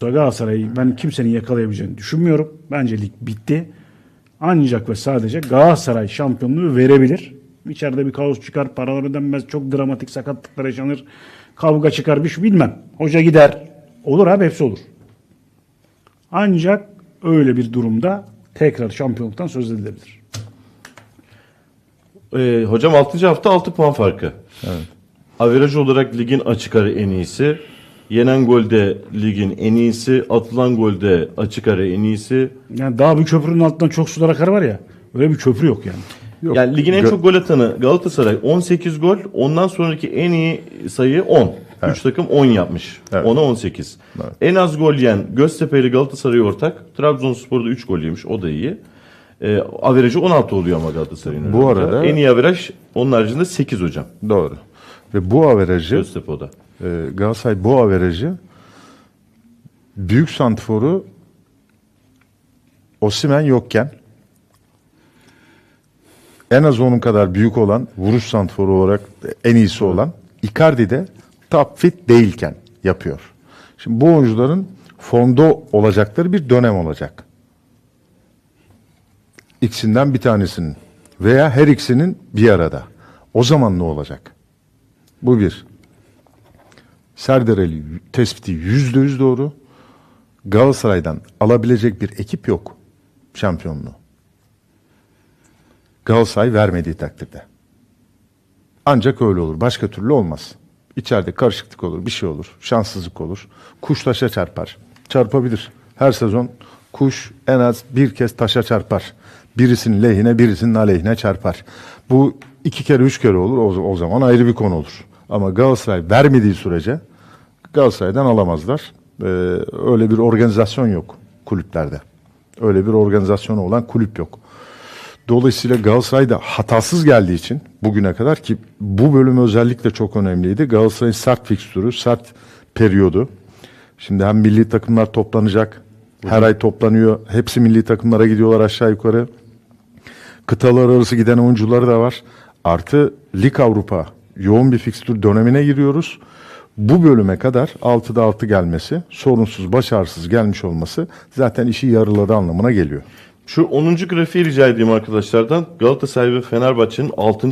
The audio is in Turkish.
Galatasaray'ı ben kimsenin yakalayabileceğini düşünmüyorum. Bence lig bitti. Ancak ve sadece Galatasaray şampiyonluğu verebilir. İçeride bir kaos çıkar, paralar ödenmez, çok dramatik sakatlıklar yaşanır, kavga çıkar bir şey bilmem. Hoca gider. Olur abi hepsi olur. Ancak öyle bir durumda tekrar şampiyonluktan söz edilebilir. Ee, hocam 6. hafta 6 puan farkı. Evet. Averaj olarak ligin açık ara en iyisi. Yenen golde ligin en iyisi. Atılan golde açık ara en iyisi. Yani daha bir köprünün altından çok sular akar var ya. Öyle bir köprü yok yani. Yok, yani ligin en gö- çok gol atanı Galatasaray 18 gol. Ondan sonraki en iyi sayı 10. 3 takım 10 yapmış. Evet. 10'a 18. Evet. En az gol yiyen Göztepe ile Galatasaray ortak. Trabzonspor'da 3 gol yemiş. O da iyi. E, averajı 16 oluyor ama Galatasaray'ın. Bu önünde. arada- En iyi averaj onun haricinde 8 hocam. Doğru. Ve bu averajı Göztepe o da. e, Galatasaray bu averajı büyük santiforu Osimen yokken en az onun kadar büyük olan vuruş santiforu olarak en iyisi olan Icardi de top fit değilken yapıyor. Şimdi bu oyuncuların formda olacakları bir dönem olacak. İkisinden bir tanesinin veya her ikisinin bir arada. O zaman ne olacak? Bu bir. Serdar Ali tespiti yüzde yüz doğru. Galatasaray'dan alabilecek bir ekip yok şampiyonluğu. Galatasaray vermediği takdirde. Ancak öyle olur. Başka türlü olmaz. İçeride karışıklık olur, bir şey olur, şanssızlık olur. Kuş taşa çarpar. Çarpabilir. Her sezon kuş en az bir kez taşa çarpar. Birisinin lehine, birisinin aleyhine çarpar. Bu iki kere, üç kere olur. O, o zaman ayrı bir konu olur. Ama Galatasaray vermediği sürece Galatasaray'dan alamazlar. Ee, öyle bir organizasyon yok kulüplerde. Öyle bir organizasyonu olan kulüp yok. Dolayısıyla Galatasaray da hatasız geldiği için bugüne kadar ki bu bölüm özellikle çok önemliydi. Galatasaray'ın sert fikstürü, sert periyodu. Şimdi hem milli takımlar toplanacak. Her ay toplanıyor. Hepsi milli takımlara gidiyorlar aşağı yukarı. Kıtalar arası giden oyuncuları da var. Artı Lig Avrupa yoğun bir fikstür dönemine giriyoruz. Bu bölüme kadar 6'da 6 gelmesi, sorunsuz, başarısız gelmiş olması zaten işi yarıladı anlamına geliyor. Şu 10. grafiği rica edeyim arkadaşlardan. Galatasaray ve Fenerbahçe'nin 6.